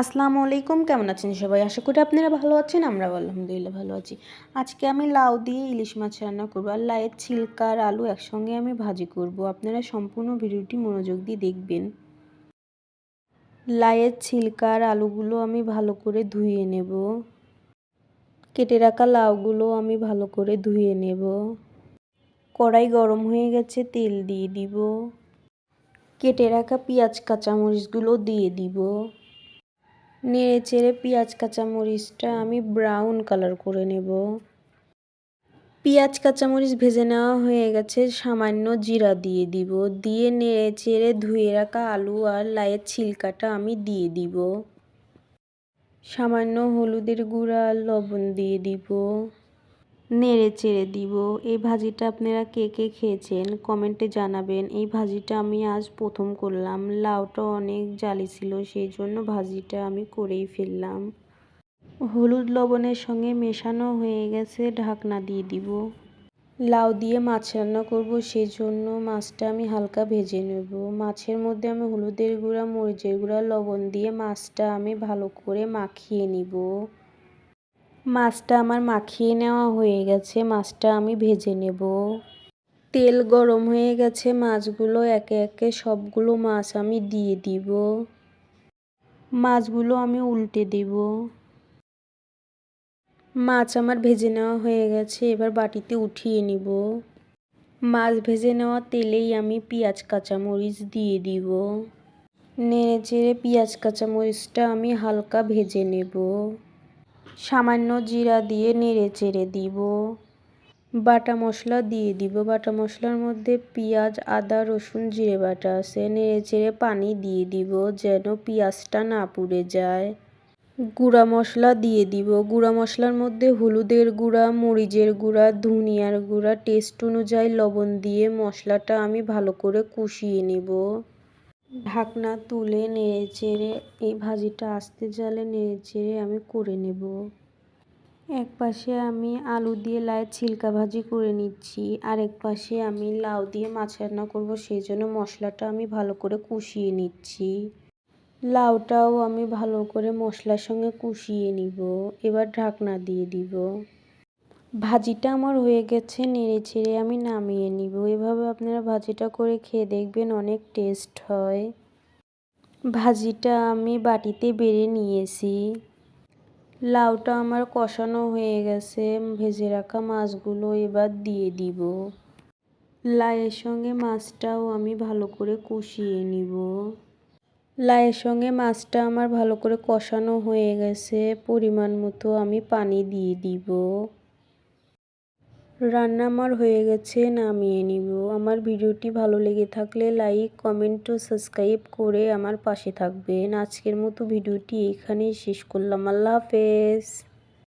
আসসালামু আলাইকুম, কেমন আছেন সবাই? আশা করি আপনারা ভালো আছেন আমরা আলহামদুলিল্লাহ ভালো আছি। আজকে আমি লাউ দিয়ে ইলিশ মাছ রান্না করব আর লাউয়ের ছিলকা আর আলু একসঙ্গে আমি ভাজি করব। আপনারা সম্পূর্ণ ভিডিওটি মনোযোগ দিয়ে দেখবেন। লাউয়ের ছিলকা আর আলুগুলো আমি ভালো করে ধুয়ে নেব। কেটে রাখা লাউগুলো আমি ভালো করে ধুয়ে নেব। কড়াই গরম হয়ে গেছে, তেল দিয়ে দিব। কেটে রাখা পেঁয়াজ, কাঁচামরিচগুলো দিয়ে দিব। নেড়ে চেড়ে পেঁয়াজ, কাঁচামরিচটা আমি ব্রাউন কালার করে নেব। পেঁয়াজ, কাঁচামরিচ ভেজে নেওয়া হয়ে গেছে, সামান্য জিরা দিয়ে দিব। দিয়ে নেড়ে চেড়ে ধুয়ে রাখা আলু আর লাইয়ের ছিলকাটা আমি দিয়ে দিব। সামান্য হলুদের গুঁড়া লবণ দিয়ে দিব। নেড়ে চেড়ে দিব। এই ভাজিটা আপনারা কে কে খেয়েছেন কমেন্টে জানাবেন। এই ভাজিটা আমি আজ প্রথম করলাম। লাউটা অনেক জালি ছিল, সেই জন্য ভাজিটা আমি করেই ফেললাম। হলুদ লবণের সঙ্গে মেশানো হয়ে গেছে, ঢাকনা দিয়ে দিব। লাউ দিয়ে মাছ রান্না করব, সেই জন্য মাছটা আমি হালকা ভেজে নেব। মাছের মধ্যে আমি হলুদের গুঁড়া, মরিচের গুঁড়া, লবণ দিয়ে মাছটা আমি ভালো করে মাখিয়ে নিব। মাছটা আমার মাখিয়ে নেওয়া হয়ে গেছে, মাছটা আমি ভেজে নেব। তেল গরম হয়ে গেছে, মাছগুলো একে একে সবগুলো মাছ আমি দিয়ে দিব। মাছগুলো আমি উল্টে দিব। মাছ আমার ভেজে নেওয়া হয়ে গেছে, এবার বাটিতে উঠিয়ে নিব। মাছ ভেজে নেওয়া তেলেই আমি পেঁয়াজ, কাঁচামরিচ দিয়ে দিব। নেড়ে চেড়ে পেঁয়াজ, কাঁচামরিচটা আমি হালকা ভেজে নেব। সামান্য জিরা দিয়ে নেড়ে চেড়ে দিব। বাটা মশলা দিয়ে দিব। বাটা মশলার মধ্যে পেঁয়াজ, আদা, রসুন, জিরে বাটা আছে। নেড়ে চেড়ে পানি দিয়ে দিব যেন পেঁয়াজটা না পুড়ে যায়। গুঁড়া মশলা দিয়ে দিব। গুঁড়া মশলার মধ্যে হলুদের গুঁড়া, মরিচের গুঁড়া, ধনিয়ার গুঁড়া টেস্ট অনুযায়ী লবণ দিয়ে মশলাটা আমি ভালো করে কষিয়ে নেব। ঢাকনা তুলে নেড়ে চেড়ে এই ভাজিটা আস্তে জালে নেড়ে চেড়ে আমি করে নেব। এক পাশে আমি আলু দিয়ে লাউয়ের ছিলকা ভাজি করে নিচ্ছি, আর এক পাশে আমি লাউ দিয়ে মাছ রান্না করব, সেই জন্য মশলাটা আমি ভালো করে কষিয়ে নিচ্ছি। লাউটাও আমি ভালো করে মশলার সঙ্গে কষিয়ে নিব, এবার ঢাকনা দিয়ে দিব। ভাজিটা আমার হয়ে গেছে, নেড়ে ছেড়ে আমি নামিয়ে নিব। এভাবে আপনারা ভাজিটা করে খেয়ে দেখবেন অনেক টেস্ট হয়। ভাজিটা আমি বাটিতে বেড়ে নিয়েছি। লাউটা আমার কষানো হয়ে গেছে, ভেজে রাখা মাছগুলো এবার দিয়ে দিব। লাইয়ের সঙ্গে মাছটাও আমি ভালো করে কষিয়ে নিব। লাইয়ের সঙ্গে মাছটা আমার ভালো করে কষানো হয়ে গেছে, পরিমাণ মতো আমি পানি দিয়ে দিব। রান্না আমার হয়ে গেছে, নামিয়ে নিব। আমার ভিডিওটি ভালো লেগে থাকলে লাইক, কমেন্ট ও সাবস্ক্রাইব করে আমার পাশে থাকবেন। আজকের মতো ভিডিওটি এখানেই শেষ করলাম। আল্লাহ হাফেজ।